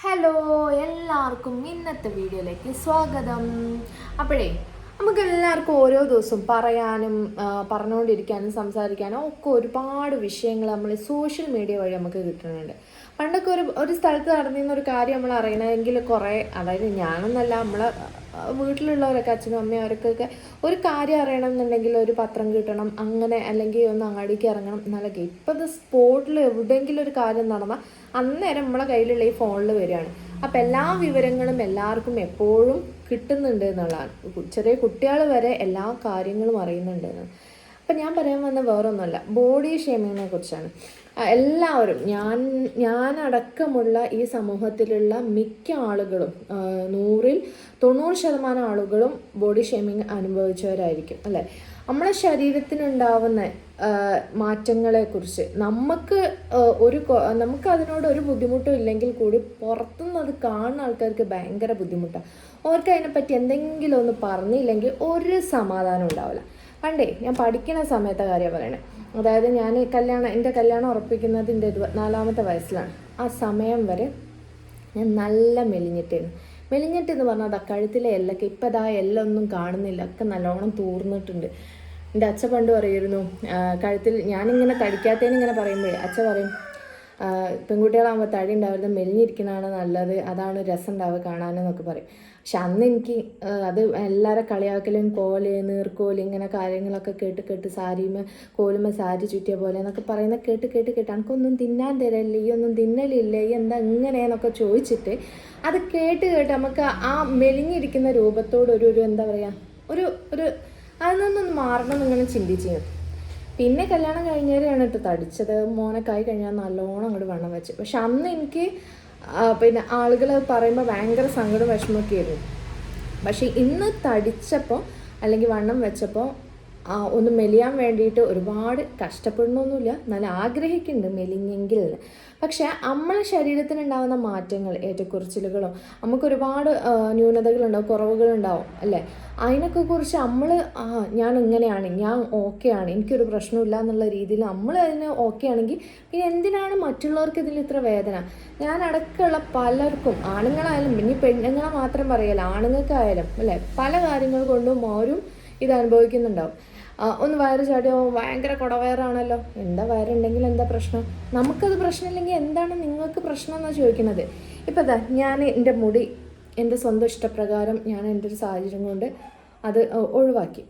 Hello എല്ലാവർക്കും ഇന്നത്തെ വീഡിയോയിലേക്ക് സ്വാഗതം. അപ്പോഴേ നമുക്ക് എല്ലാവർക്കും ഓരോ ദിവസവും പറയാനും പറഞ്ഞുകൊണ്ടിരിക്കാനും സംസാരിക്കാനും ഒക്കെ ഒരുപാട് വിഷയങ്ങൾ നമ്മൾ സോഷ്യൽ മീഡിയ വഴി നമുക്ക് കിട്ടുന്നുണ്ട്. പണ്ടൊക്കെ ഒരു ഒരു സ്ഥലത്ത് നടന്നിരുന്ന ഒരു കാര്യം നമ്മൾ അറിയണമെങ്കിൽ കുറേ അതായത് ഞാനൊന്നല്ല നമ്മളെ ആ, വീട്ടിലുള്ളവരൊക്കെ അച്ഛനും അമ്മയും അവർക്കൊക്കെ ഒരു കാര്യം അറിയണം എന്നുണ്ടെങ്കിൽ ഒരു പത്രം കിട്ടണം അങ്ങനെ അല്ലെങ്കിൽ ഒന്ന് അങ്ങാടിക്ക് ഇറങ്ങണം എന്നൊക്കെ. ഇപ്പം ഇത് സ്പോട്ടിൽ എവിടെയെങ്കിലും ഒരു കാര്യം നടന്നാൽ അന്നേരം നമ്മളെ കയ്യിലുള്ള ഈ ഫോണിൽ വരികയാണ്. അപ്പം എല്ലാ വിവരങ്ങളും എല്ലാവർക്കും എപ്പോഴും കിട്ടുന്നുണ്ട് എന്നുള്ളതാണ്. ചെറിയ കുട്ടികൾ വരെ എല്ലാ കാര്യങ്ങളും അറിയുന്നുണ്ട് അപ്പം ഞാൻ പറയാൻ വന്ന വേറൊന്നുമല്ല ബോഡി ഷേമിങ്ങിനെ കുറിച്ചാണ്. എല്ലാവരും ഞാൻ ഞാനടക്കമുള്ള ഈ സമൂഹത്തിലുള്ള മിക്ക ആളുകളും നൂറിൽ തൊണ്ണൂറ് ശതമാനം ആളുകളും ബോഡി ഷേമിങ് അനുഭവിച്ചവരായിരിക്കും അല്ലേ? നമ്മളെ ശരീരത്തിനുണ്ടാവുന്ന മാറ്റങ്ങളെ മാറ്റങ്ങളെക്കുറിച്ച് നമുക്ക് ഒരു നമുക്ക് അതിനോട് ഒരു ബുദ്ധിമുട്ടും ഇല്ലെങ്കിൽ കൂടി പുറത്തുനിന്ന് അത് കാണുന്ന ആൾക്കാർക്ക് ഭയങ്കര ബുദ്ധിമുട്ടാണ് അവർക്ക് അതിനെപ്പറ്റി എന്തെങ്കിലും ഒന്ന് പറഞ്ഞില്ലെങ്കിൽ ഒരു സമാധാനം ഉണ്ടാവില്ല. പണ്ടേ ഞാൻ പഠിക്കുന്ന സമയത്തെ കാര്യം പറയണേ. അതായത് ഞാൻ കല്യാണം എന്റെ കല്യാണം ഉറപ്പിക്കുന്നത് എന്റെ ഇരുപത്തിനാലാമത്തെ വയസ്സിലാണ്. ആ സമയം വരെ ഞാൻ നല്ല മെലിഞ്ഞിട്ടായിരുന്നു മെലിഞ്ഞിട്ട് എന്ന് പറഞ്ഞാൽ അതാ കഴുത്തിലെ എല്ലൊക്കെ ഇപ്പം അതാ എല്ലൊന്നും കാണുന്നില്ല. ഒക്കെ നല്ലോണം തൂർന്നിട്ടുണ്ട്. എന്റെ അച്ഛ പണ്ട് പറയുമായിരുന്നു കഴുത്തിൽ ഞാനിങ്ങനെ തടിക്കാത്തതിന് ഇങ്ങനെ പറയുമ്പോഴേ അച്ഛ പറയും പെൺകുട്ടികളാകുമ്പോൾ തടി ഉണ്ടാവരുത് മെലിഞ്ഞിരിക്കണതാണ് നല്ലത് അതാണ് രസം ഉണ്ടാവുക കാണാനെന്നൊക്കെ പറയും. പക്ഷെ അന്ന് എനിക്ക് അത് എല്ലാവരും കളിയാക്കലും കോൽ നീർക്കോൽ ഇങ്ങനെ കാര്യങ്ങളൊക്കെ കേട്ട് കേട്ട് സാരിമ കോലുമ സാരി ചുറ്റിയ പോലെ എന്നൊക്കെ പറയുന്ന കേട്ട് കേട്ട് കേട്ട് എനിക്കൊന്നും തിന്നാൻ തരല്ലേ ഈ ഒന്നും തിന്നലില്ലേ എന്താ ഇങ്ങനെയെന്നൊക്കെ ചോദിച്ചിട്ട് അത് കേട്ട് കേട്ട് നമുക്ക് ആ മെലിഞ്ഞിരിക്കുന്ന രൂപത്തോടൊരു ഒരു എന്താ പറയുക ഒരു ഒരു അതിൽ നിന്നൊന്ന് മാറണം എന്നിങ്ങനെ ചിന്തിച്ചു പിന്നെ കല്യാണം കഴിഞ്ഞേരെയാണ് കേട്ടോ തടിച്ചത്. മോനൊക്കെ ആയി കഴിഞ്ഞാൽ നല്ലോണം അങ്ങോട്ട് വണ്ണം വെച്ച്. പക്ഷെ അന്ന് എനിക്ക് പിന്നെ ആളുകൾ പറയുമ്പോൾ ഭയങ്കര സങ്കടം വിഷമമൊക്കെ ആയിരുന്നു. പക്ഷെ ഇന്ന് തടിച്ചപ്പോൾ അല്ലെങ്കിൽ വണ്ണം വെച്ചപ്പോൾ ഒന്ന് മെലിയാൻ വേണ്ടിയിട്ട് ഒരുപാട് കഷ്ടപ്പെടണമൊന്നുമില്ല നല്ല ആഗ്രഹിക്കുന്നുണ്ട് മെലിഞ്ഞെങ്കിൽ. പക്ഷേ നമ്മളെ ശരീരത്തിനുണ്ടാകുന്ന മാറ്റങ്ങൾ ഏറ്റക്കുറച്ചിലുകളോ നമുക്ക് ഒരുപാട് ആ, ന്യൂനതകളുണ്ടാവും കുറവുകളുണ്ടാവും അല്ലേ? അതിനൊക്കെ കുറിച്ച് നമ്മൾ ആ ഞാൻ ഇങ്ങനെയാണ് ഞാൻ ഓക്കെ ആണ് എനിക്കൊരു പ്രശ്നമില്ല എന്നുള്ള രീതിയിൽ നമ്മൾ അതിന് ഓക്കെ ആണെങ്കിൽ പിന്നെ എന്തിനാണ് മറ്റുള്ളവർക്ക് ഇതിൽ ഇത്ര വേദന? ഞാൻ അടക്കമുള്ള പലർക്കും ആണുങ്ങളായാലും ഇനി പെണ്ണുങ്ങളെ മാത്രം പറയല്ല ആണുങ്ങൾക്കായാലും അല്ലേ? പല കാര്യങ്ങൾ കൊണ്ടും അവരും ഇത് അനുഭവിക്കുന്നുണ്ടാവും ഒന്ന് വയറ് ചാടിയോ ഭയങ്കര കുടവയറാണല്ലോ. എന്താ വയറുണ്ടെങ്കിൽ എന്താ പ്രശ്നം? നമുക്കത് പ്രശ്നമില്ലെങ്കിൽ എന്താണ് നിങ്ങൾക്ക് പ്രശ്നം എന്നാണ് ചോദിക്കുന്നത്? ഇപ്പം ഇതാ ഞാൻ എന്റെ മുടി എന്റെ സ്വന്തം ഇഷ്ടപ്രകാരം ഞാൻ എന്റെ ഒരു സാഹചര്യം കൊണ്ട് അത് ഒഴിവാക്കി.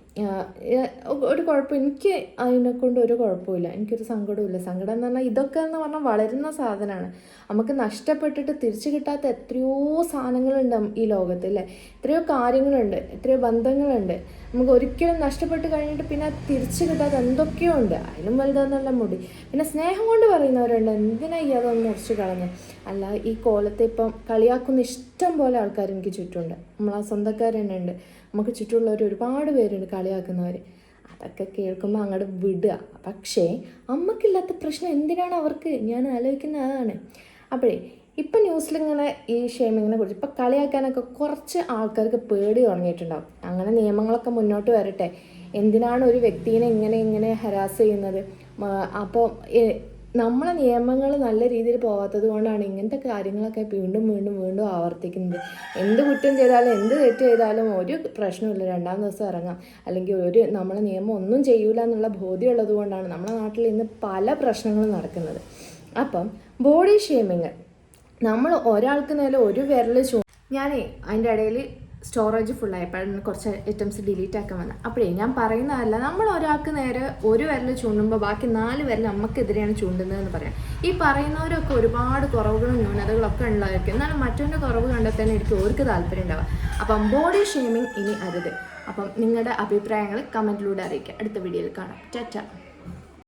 ഒരു കുഴപ്പം എനിക്ക് അതിനെ കൊണ്ട് ഒരു കുഴപ്പമില്ല എനിക്കൊരു സങ്കടമില്ല സങ്കടം എന്ന് പറഞ്ഞാൽ ഇതൊക്കെ എന്ന് പറഞ്ഞാൽ വളരുന്ന സാധനമാണ്. നമുക്ക് നഷ്ടപ്പെട്ടിട്ട് തിരിച്ചു കിട്ടാത്ത എത്രയോ സാധനങ്ങളുണ്ട് ഈ ലോകത്ത് അല്ലേ? എത്രയോ കാര്യങ്ങളുണ്ട് എത്രയോ ബന്ധങ്ങളുണ്ട്. നമുക്ക് ഒരിക്കലും നഷ്ടപ്പെട്ട് കഴിഞ്ഞിട്ട് പിന്നെ തിരിച്ചു കിട്ടാത്ത എന്തൊക്കെയോ ഉണ്ട്. അതിലും വലുതാന്നുള്ള മുടി. പിന്നെ സ്നേഹം കൊണ്ട് പറയുന്നവരുണ്ട് എന്തിനാ ഈ അതൊന്ന് മുറിച്ച് കളഞ്ഞ്? അല്ല ഈ കോലത്തെ ഇപ്പം കളിയാക്കുന്ന ഇഷ്ടം പോലെ ആൾക്കാർ എനിക്ക് ചുറ്റുമുണ്ട്. നമ്മളാ സ്വന്തക്കാർ തന്നെ ഉണ്ട്. നമുക്ക് ചുറ്റുമുള്ളവർ ഒരുപാട് പേരുണ്ട്. കളിയാക്കുന്നവർ അതൊക്കെ കേൾക്കുമ്പോൾ അങ്ങോട്ട് വിടുക. പക്ഷേ അമ്മക്കില്ലാത്ത പ്രശ്നം എന്തിനാണ് അവർക്ക്? ഞാൻ ആലോചിക്കുന്ന അതാണ്. അപ്പോഴേ ഇപ്പം ന്യൂസിലിങ്ങനെ ഈ ഷേമിങ്ങിനെ കുറിച്ച് ഇപ്പം കളിയാക്കാനൊക്കെ കുറച്ച് ആൾക്കാർക്ക് പേടി തുടങ്ങിയിട്ടുണ്ടാവും. അങ്ങനെ നിയമങ്ങളൊക്കെ മുന്നോട്ട് വരട്ടെ. എന്തിനാണ് ഒരു വ്യക്തിനെ ഇങ്ങനെ ഇങ്ങനെ ഹരാസ് ചെയ്യുന്നത്? അപ്പോൾ നമ്മളെ നിയമങ്ങൾ നല്ല രീതിയിൽ പോകാത്തത് കൊണ്ടാണ് ഇങ്ങനത്തെ കാര്യങ്ങളൊക്കെ വീണ്ടും വീണ്ടും വീണ്ടും ആവർത്തിക്കുന്നത്. എന്ത് കുറ്റം ചെയ്താലും എന്ത് തെറ്റ് ചെയ്താലും ഒരു പ്രശ്നമില്ല രണ്ടാം ദിവസം ഇറങ്ങാം. അല്ലെങ്കിൽ ഒരു നമ്മളെ നിയമം ഒന്നും ചെയ്യൂല എന്നുള്ള ബോധ്യമുള്ളത് കൊണ്ടാണ് നമ്മുടെ നാട്ടിൽ ഇന്ന് പല പ്രശ്നങ്ങളും നടക്കുന്നത്. അപ്പം ബോഡി ഷേമിങ് നമ്മൾ ഒരാൾക്ക് നേരെ ഒരു വിരൽ ചൂ ഞാനേ അതിന്റെ ഇടയിൽ സ്റ്റോറേജ് ഫുൾ ഫുള്ളായപ്പോഴാണ് കുറച്ച് ഐറ്റംസ് ഡിലീറ്റ് ആക്കാൻ വന്നത് അപ്പോഴേ ഞാൻ പറയുന്നതല്ല നമ്മൾ ഒരാൾക്ക് നേരെ ഒരു വിരൽ ചൂണ്ടുമ്പോൾ ബാക്കി നാല് വിരൽ നമുക്കെതിരെയാണ് ചൂണ്ടുന്നതെന്ന് പറയാം. ഈ പറയുന്നവരൊക്കെ ഒരുപാട് കുറവുകളും ന്യൂനതകളൊക്കെ ഉണ്ടായിരിക്കും എന്നാലും മറ്റൊന്റെ കുറവ് കണ്ടെത്താൻ എനിക്ക് ഓർക്ക് താല്പര്യം ഉണ്ടാവുക. അപ്പം ബോഡി ഷേമിങ് ഇനി അരുത്. അപ്പം നിങ്ങളുടെ അഭിപ്രായങ്ങൾ കമന്റിലൂടെ അറിയിക്കുക. അടുത്ത വീഡിയോയിൽ കാണാം. ചാറ്റ